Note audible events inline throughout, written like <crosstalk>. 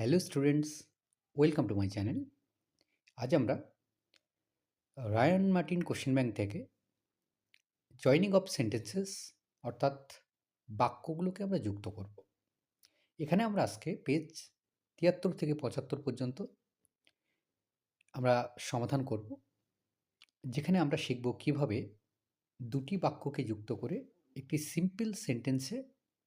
Hello students welcome to my channel আজ আমরা Ryan Martin question bank থেকে joining of sentences অর্থাৎ বাক্যগুলোকে আমরা যুক্ত করব। এখানে আমরা আজকে পেজ তিয়াত্তর থেকে পঁচাত্তর পর্যন্ত আমরা সমাধান করব, যেখানে আমরা শিখব কীভাবে দুটি বাক্যকে যুক্ত করে একটি সিম্পল সেন্টেন্সে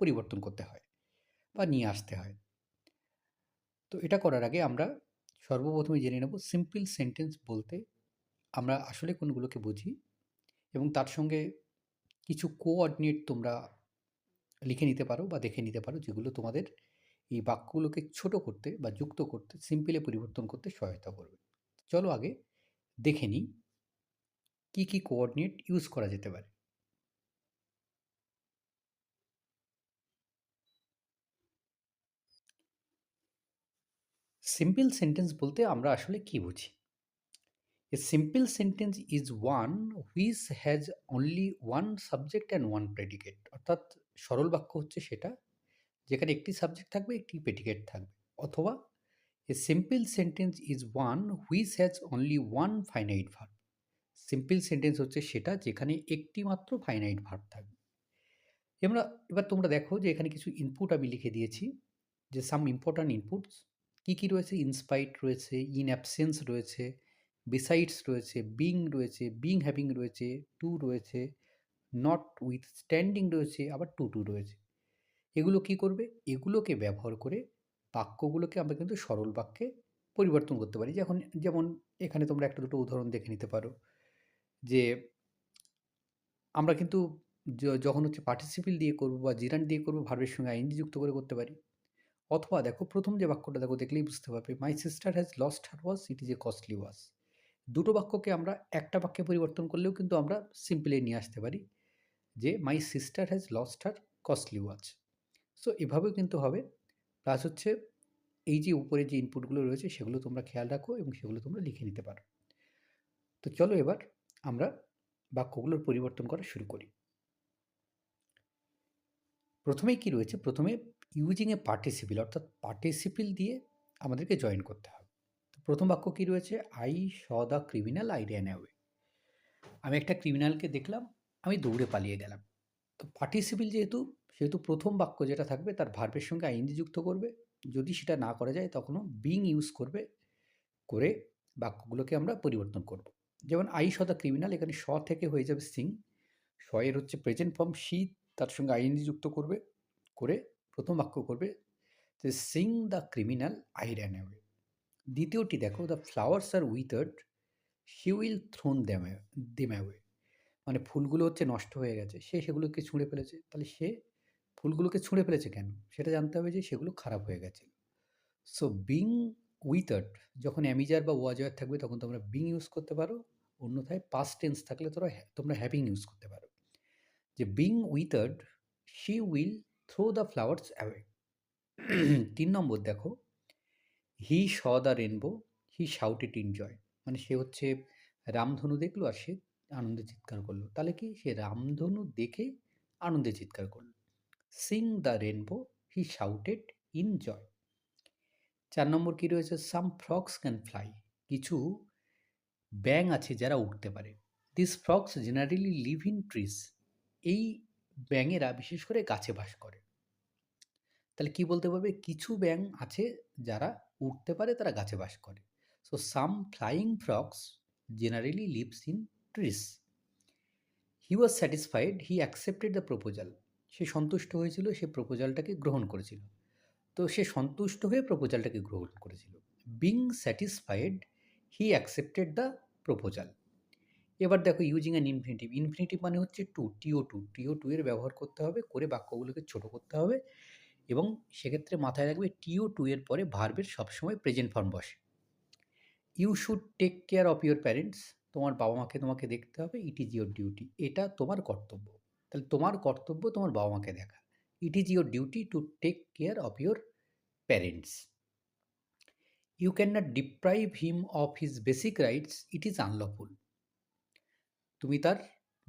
পরিবর্তন করতে হয় বা নিয়ে আসতে হয়। তো এটা করার আগে আমরা সর্বপ্রথমে জেনে নেব সিম্পল সেন্টেন্স বলতে আমরা আসলে কোনগুলোকে বুঝি এবং তার সঙ্গে কিছু কোঅর্ডিনেট তোমরা লিখে নিতে পারো বা দেখে নিতে পারো যেগুলো তোমাদের এই বাক্যগুলোকে ছোট করতে বা যুক্ত করতে সিম্পলে পরিবর্তন করতে সহায়তা করবে। চলো আগে দেখে নিই কী কী কোঅর্ডিনেট ইউজ করা যেতে পারে। সিম্পল সেন্টেন্স বলতে আমরা আসলে কি বুঝি? A simple sentence is one which has only one subject and one predicate অর্থাৎ সরল বাক্য হচ্ছে সেটা, যেখানে একটি সাবজেক্ট থাকবে, একটি প্রেডিকেট থাকবে। অথবা a simple sentence is one which has only one finite verb simple sentence হচ্ছে সেটা যেখানে একটি মাত্র ফাইনাইট ভার্ব থাকবে। এবার এবার তোমরা দেখো যে এখানে কিছু ইনপুট আমি লিখে দিয়েছি, যে সাম ইম্পর্ট্যান্ট ইনপুটস কী কী রয়েছে? ইনস্পাইট রয়েছে ইন অ্যাবসেন্স রয়েছে বিসাইডস রয়েছে বিং রয়েছে বিং হ্যাভিং রয়েছে টু রয়েছে নট উইথ স্ট্যান্ডিং রয়েছে, আবার টু টু রয়েছে। এগুলো কি করবে? এগুলোকে ব্যবহার করে বাক্যগুলোকে আমরা কিন্তু সরল বাক্যে পরিবর্তন করতে পারি। যখন, যেমন এখানে তোমরা একটা দুটো উদাহরণ দেখে নিতে পারো যে, আমরা কিন্তু যখন হচ্ছে পার্টিসিপিল দিয়ে করব বা জিরান দিয়ে করব ভার্বের সঙ্গে আইনজি যুক্ত করে করতে পারি। অথবা দেখো প্রথম যে বাক্যটা দেখো দেখলেই বুঝতে পারবে my sister has lost her watch it is a costly watch দুটো বাক্যকে আমরা একটা বাক্যে পরিবর্তন করলেও কিন্তু আমরা সিম্পলি নিয়ে আসতে পারি, যে my sister has lost her costly watch so এভাবেও কিন্তু হবে। প্লাস হচ্ছে, এই যে উপরে যে ইনপুটগুলো রয়েছে, সেগুলো তোমরা খেয়াল রাখো এবং সেগুলো তোমরা লিখে নিতে পারো। তো চলো এবার আমরা বাক্যগুলোর পরিবর্তন করা শুরু করি। প্রথমেই কি রয়েছে? প্রথমে ইউজিং এ পার্টিসিপিল অর্থাৎ পার্টিসিপিল দিয়ে আমাদেরকে জয়েন করতে হবে। তো প্রথম বাক্য কী রয়েছে? I saw the criminal I ran away আমি একটা ক্রিমিনালকে দেখলাম, আমি দৌড়ে পালিয়ে গেলাম। তো পার্টিসিপিল যেহেতু, সেহেতু প্রথম বাক্য যেটা থাকবে, তার ভার্বের সঙ্গে আইনজি যুক্ত করবে। যদি সেটা না করা যায়, তখনও বিং ইউজ করবে, করে বাক্যগুলোকে আমরা পরিবর্তন করব। যেমন আই শ দ্য ক্রিমিনাল এখানে স থেকে হয়ে যাবে সিং স এর হচ্ছে প্রেজেন্ট ফর্ম শীত তার সঙ্গে আইনজি যুক্ত করবে, করে প্রথম বাক্য করবে যে seeing the criminal I ran away দ্বিতীয়টি দেখো the flowers are withered she will throw them them away মানে ফুলগুলো হচ্ছে নষ্ট হয়ে গেছে, সে সেগুলোকে ছুঁড়ে ফেলেছে। তাহলে সে ফুলগুলোকে ছুঁড়ে ফেলেছে কেন? সেটা জানতে হবে যে, সেগুলো খারাপ হয়ে গেছে। সো বিং উইথার্ড যখন অ্যামিজার বা ওয়াজার থাকবে, তখন তোমরা বিং ইউজ করতে পারো। অন্যথায় পাস্ট টেন্স থাকলে তোরা তোমরা হ্যাভিং ইউজ করতে পারো। যে being withered she will throw the flowers away তিন নম্বর দেখো he saw the rainbow he shouted joy মানে সে হচ্ছে রামধনু দেখল আর সে আনন্দে চিৎকার করল। তাহলে কি? সে রামধনু দেখে আনন্দে চিৎকার করল। Seeing the rainbow he shouted in joy চার নম্বর কী রয়েছে? সাম ফ্রক্স ক্যান ফ্লাই কিছু ব্যাং আছে যারা উঠতে পারে। This frogs generally live in trees এই ব্যাঙেরা বিশেষ করে গাছে বাস করে। তাহলে কি বলতে পারবে? কিছু ব্যাং আছে যারা উঠতে পারে, তারা গাছে বাস করে। So some flying frogs generally lives in trees he was satisfied he accepted the proposal সে সন্তুষ্ট হয়েছিল, সে প্রপোজালটাকে গ্রহণ করেছিল। তো সে সন্তুষ্ট হয়ে প্রপোজালটাকে গ্রহণ করেছিল। Being satisfied he accepted the proposal এবার দেখো ইউজিং অ্যান ইনফিনিটিভ ইনফিনিটিভ মানে হচ্ছে টু টিও টু টিও টু এর ব্যবহার করতে হবে, করে বাক্যগুলোকে ছোট করতে হবে এবং সেক্ষেত্রে মাথায় রাখবে টিও টু এর পরে ভার্বের সবসময় প্রেজেন্ট ফর্ম বসে। You should take care of your parents তোমার বাবা মাকে তোমাকে দেখতে হবে ইট ইজ ইউর ডিউটি এটা তোমার কর্তব্য। তাহলে তোমার কর্তব্য তোমার বাবা মাকে দেখা। It is your duty to take care of your parents you can not deprive him of his basic rights it is unlawful তুমি তার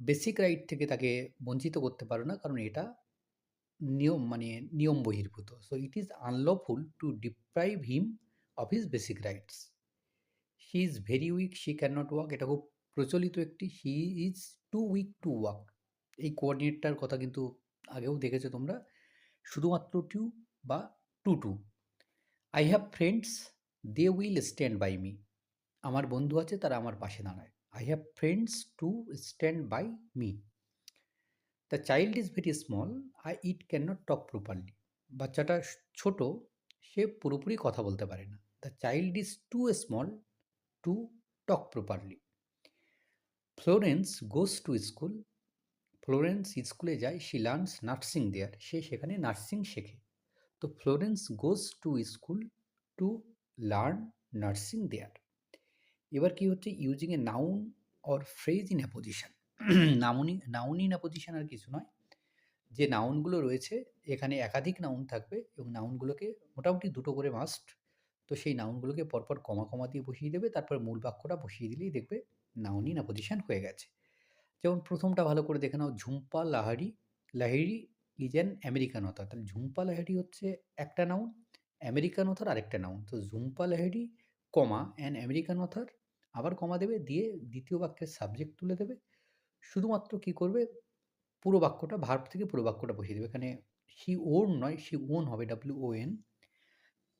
বেসিক রাইট থেকে তাকে বঞ্চিত করতে পারো না। কারণ এটা নিয়ম মানে নিয়ম বহির্ভূত। So it is unlawful to deprive him of his basic rights she is very weak she can not walk এটা খুব প্রচলিত একটি। He is too weak to walk এই কোঅর্ডিনেটটার কথা কিন্তু আগেও দেখেছ তোমরা। শুধুমাত্র টু বা to to I have friends they will stand by me আমার বন্ধু আছে, তারা আমার পাশে দাঁড়ায়। I have friends to stand by me the child is very small I it can not talk properly বাচ্চাটা ছোট, সে পুরোপুরি কথা বলতে পারে না। The child is too small to talk properly Florence goes to school Florence স্কুলে যায়। শি লার্নস নার্সিং দেয়ার সে সেখানে নার্সিং শেখে। তো Florence goes to school to learn nursing there এবার কি হচ্ছে? Using a noun or phrase in a position noun noun in a position আর কিছু নয়। যে নাউনগুলো রয়েছে, এখানে একাধিক নাউন থাকবে এবং নাউনগুলোকে মোটামুটি দুটো করে মাস্ট তো সেই নাউনগুলোকে পরপর কমা কমা দিয়ে বসিয়ে দেবে, তারপর মূল বাক্যটা বসিয়ে দিলেই দেখবে নাউন ইন এ পজিশন হয়ে গেছে। যেমন প্রথমটা ভালো করে দেখে নাও, Jhumpa Lahiri. Lahiri is an American author তাহলে ঝুম্পা লাহিরি হচ্ছে একটা নাউন আমেরিকান অথার আরেকটা নাউন তো Jhumpa Lahiri, comma an American author আবার কমা দেবে, দিয়ে দ্বিতীয় বাক্যের সাবজেক্ট তুলে দেবে। শুধুমাত্র কি করবে? পুরো বাক্যটা ভার্ব থেকে পুরো বাক্যটা বসিয়ে দেবে। এখানে সি ওন নয় সি ওন হবে W O N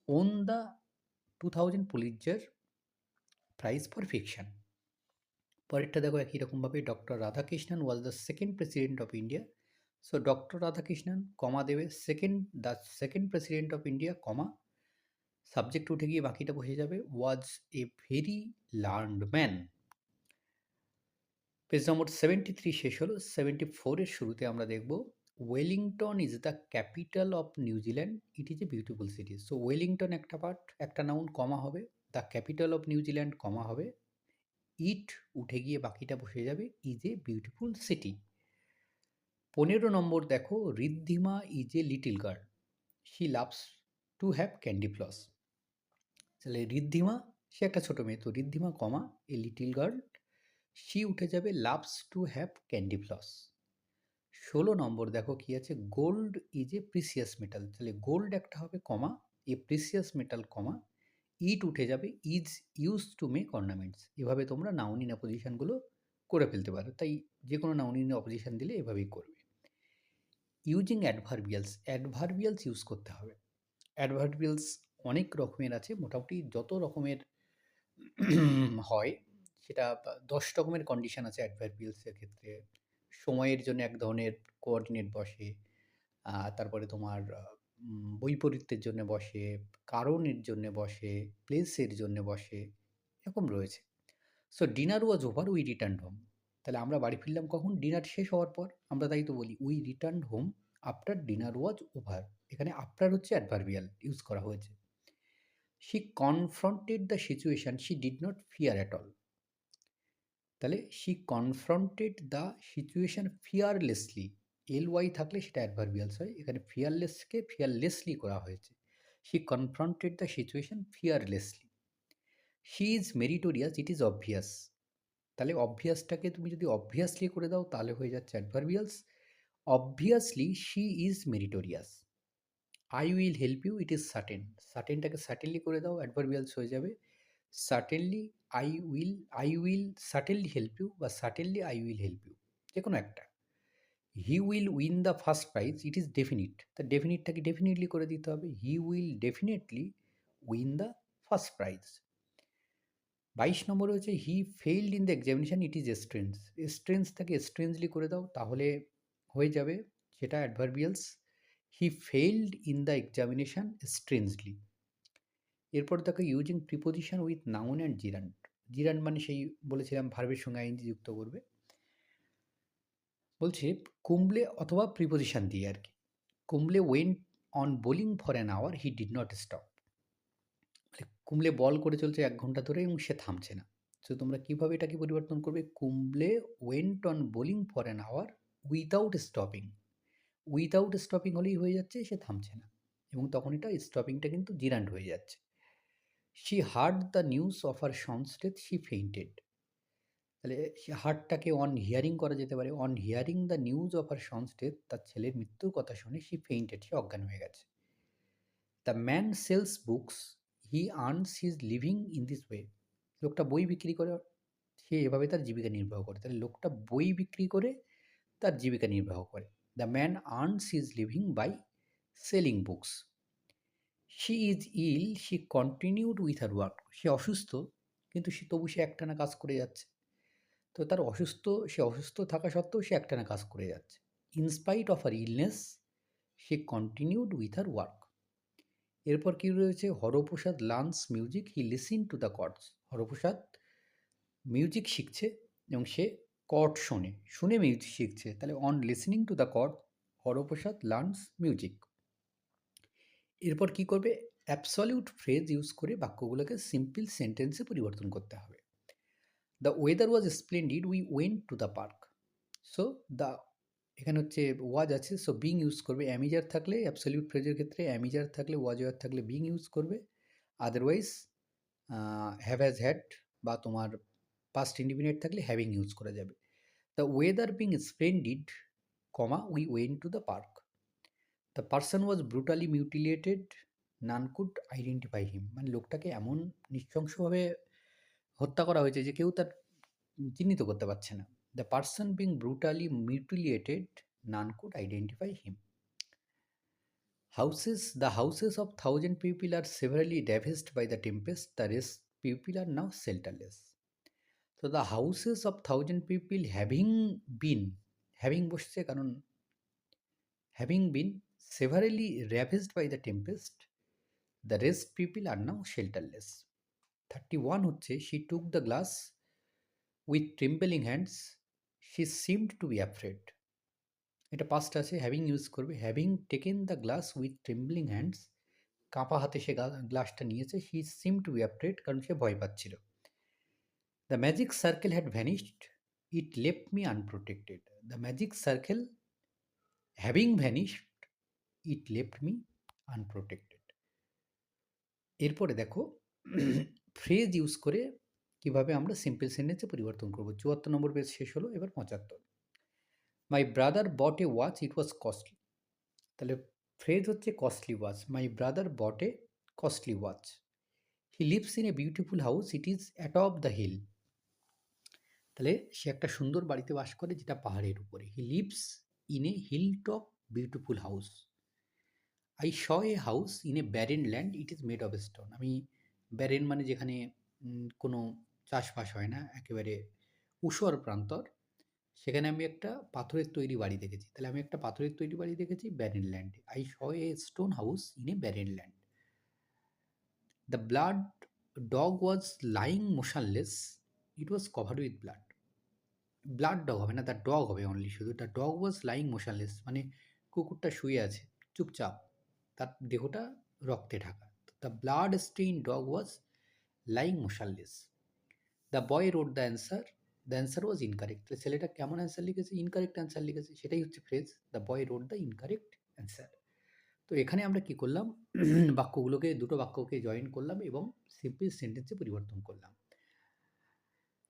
won the two thousand Pulitzer prize for fiction পরেরটা দেখো একই রকমভাবে doctor Radhakrishnan was the second president of India so doctor Radhakrishnan comma দেবে second the second president of India comma subject উঠে গিয়ে বাকিটা বসে যাবে was a very learned man page number seventy three শেষ হলো সেভেন্টি ফোরের শুরুতে আমরা দেখব Wellington is the capital of New Zealand it is a beautiful city so Wellington একটা পার্ট একটা নাউন কমা হবে the capital of New Zealand comma হবে ইট উঠে গিয়ে বাকিটা বসে যাবে ইজ এ বিউটিফুল সিটি পনেরো নম্বর দেখো Riddhima is a little girl she loves to have candy floss তাহলে ঋদ্ধিমা সে একটা ছোটো মেয়ে, তো Riddhima comma a little girl she উঠে যাবে loves to have candy floss ষোলো নম্বর, দেখো কি আছে gold is a precious metal তাহলে গোল্ড একটা হবে কমা এ প্রিসিয়াস মেটাল কমা ইট উঠে যাবে is use to make ornaments এভাবে তোমরা নাউনিন অপোজিশনগুলো করে ফেলতে পারো, তাই যে কোনো নাউনিন অপোজিশন দিলে এভাবেই করবে। ইউজিং অ্যাডভার্বিয়ালস অ্যাডভার্বিয়ালস ইউজ করতে হবে অ্যাডভার্বিয়ালস অনেক রকমের আছে। মোটামুটি যত রকমের হয়, সেটা দশ রকমের কন্ডিশান আছে অ্যাডভার্বিয়ালসের ক্ষেত্রে। সময়ের জন্য এক ধরনের কোঅর্ডিনেট বসে তারপরে তোমার বৈপরীত্যের জন্য বসে, কারণের জন্য বসে প্লেসের জন্য বসে, এরকম রয়েছে। So dinner was over we return home তাহলে আমরা বাড়ি ফিরলাম কখন? ডিনার শেষ হওয়ার পর। আমরা তাই তো বলি we return home after dinner was over এখানে আফটার হচ্ছে অ্যাডভার্বিয়াল ইউজ করা হয়েছে। She confronted the situation she did not fear at all তাহলে she confronted the situation fearlessly L Y থাকলে সেটা অ্যাডভার্বিয়ালস হয়। এখানে ফিয়ারলেসকে ফিয়ারলেসলি করা হয়েছে। She confronted the situation fearlessly she is meritorious it is obvious তাহলে অবভিয়াসটাকে তুমি যদি অবভিয়াসলি করে দাও, তাহলে হয়ে যাচ্ছে adverbials obviously she is meritorious I will help you it is certain সার্টেনটাকে certainly করে দাও অ্যাডভার্বিয়ালস হয়ে যাবে। Certainly I will I will certainly help you বা certainly I will help you যে কোনো একটা। He will win the first prize it is definite তা ডেফিনিটটাকে ডেফিনেটলি করে দিতে হবে। He will definitely win the first prize বাইশ নম্বর হচ্ছে he failed in the examination it is strange strange থেকে স্ট্রেঞ্জলি করে দাও, তাহলে হয়ে যাবে সেটা adverbials he failed in the examination strangely এরপর দেখো using preposition with noun and gerund gerund মানে সেই বলেছিলাম ভার্বের সঙ্গে আইনজি যুক্ত করবে। বলছে, কুম্বলে অথবা প্রিপোজিশন দিয়ে আর কি। Kumble went on bowling for an hour he did not stop Kumble bowl করে চলছে এক ঘণ্টা ধরে এবং সে থামছে না। তো তোমরা কীভাবে এটাকে পরিবর্তন করবে? Kumble went on bowling for an hour without stopping without stopping হলেই হয়ে যাচ্ছে, সে থামছে না। এবং তখন এটা স্টপিংটা কিন্তু জিরান্ড হয়ে যাচ্ছে। She heard the news of her son's death she fainted তাহলে সে হার্টটাকে অন হিয়ারিং করা যেতে পারে। On hearing the news of her son's death তার ছেলের মৃত্যুর কথা শুনে সে ফেইন্টেড সে অজ্ঞান হয়ে গেছে। The man sells books he earns his living in this way লোকটা বই বিক্রি করে, সে এভাবে তার জীবিকা নির্বাহ করে। তাহলে লোকটা বই বিক্রি করে, তার জীবিকা নির্বাহ করে। The man earns his living by selling books she is ill she continued with her work সে অসুস্থ, কিন্তু সে তবু সে একটানা কাজ করে যাচ্ছে। তো তার অসুস্থ, সে অসুস্থ থাকা সত্ত্বেও সে একটানা কাজ করে যাচ্ছে। In spite of her illness say continued with her work এরপর কী রয়েছে? Haraprasad learns music, he listen to the chords. Haraprasad music শিখছে এবং সে কর্ড শোনে, শুনে মিউজিক শিখছে। তাহলে on listening to the chord, Haraprasad learns music এরপর কি করবে? অ্যাবসলিউট ফ্রেজ ইউজ করে বাক্যগুলোকে সিম্পল সেন্টেন্সে পরিবর্তন করতে হবে। The weather was splendid we went to the park so the এখানে হচ্ছে ওয়াজ আছে সো বিং ইউজ করবে অ্যামিজার থাকলে অ্যাবসলিউট ফ্রেজের ক্ষেত্রে অ্যামিজার থাকলে ওয়াজ ওয়ার থাকলে বিং ইউজ করবে। আদারওয়াইজ হ্যাভ হ্যাজ হ্যাড বা তোমার পাস্ট ইন্ডিপেন্ডেন্ট থাকলে হ্যাভিং ইউজ করা যাবে। The weather being splendid comma we went to the park the person was brutally mutilated none could identify him মানে লোকটাকে এমন নৃশংসভাবে হত্যা করা হয়েছে যে কেউ তার চিহ্নিত করতে পারছে না। The person being brutally mutilated none could identify him houses the houses of thousand people are severely ravaged by the tempest the rest people are now shelterless তো the houses of thousand people having been, having বসছে কারণ having been severely ravaged by the tempest the rest people are now shelterless thirty one হচ্ছে she took the glass with trembling hands she seemed to be afraid এটা past আছে having use করবে having taken the glass with trembling hands কাঁপা হাতে সে গ্লাসটা নিয়েছে she seem to be afraid কারণ সে ভয় পাচ্ছিল। The magic circle had vanished it left me unprotected the magic circle having vanished it left me unprotected এরপরে দেখো ফ্রেজ ইউজ করে কীভাবে আমরা সিম্পল সেন্টেন্সে পরিবর্তন করব। চুয়াত্তর নম্বর পেজ শেষ হলো, এবার পঁচাত্তর। My brother bought a watch it was costly তাহলে ফ্রেজ হচ্ছে costly watch my brother bought a costly watch he lives in a beautiful house it is at of the hill তাহলে সে একটা সুন্দর বাড়িতে বাস করে যেটা পাহাড়ের উপরে। He lives in a hill top beautiful house I saw a house in a barren land it is made of stone আমি ব্যারেন মানে যেখানে কোনো চাষবাস হয় না, একেবারে উষর প্রান্তর। সেখানে আমি একটা পাথরের তৈরি বাড়ি দেখেছি। তাহলে আমি একটা পাথরের তৈরি বাড়ি দেখেছি ব্যারেন ল্যান্ডে I saw a stone house in a barren land the blood dog was lying motionless it was covered with blood blood dog হবে না দ্য ডগ হবে অনলি শুধু the dog was lying motionless মানে কুকুরটা শুয়ে আছে, চুপচাপ, তার দেহটা রক্তে Dhaka the blood stain dog was lying motionless the boy wrote the answer the answer was incorrect তাহলে ছেলেটা কেমন অ্যান্সার লিখেছে? ইনকারেক্ট অ্যান্সার লিখেছে, সেটাই হচ্ছে phrase the boy wrote the incorrect answer তো এখানে আমরা কি করলাম? <clears throat> বাক্যগুলোকে, দুটো বাক্যকে জয়েন করলাম এবং সিম্পল সেন্টেন্সে পরিবর্তন করলাম,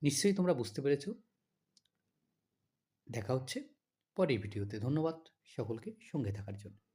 নিশ্চয়ই তোমরা বুঝতে পেরেছ দেখা হচ্ছে পরের ভিডিওতে। ধন্যবাদ সকলকে সঙ্গে থাকার জন্য।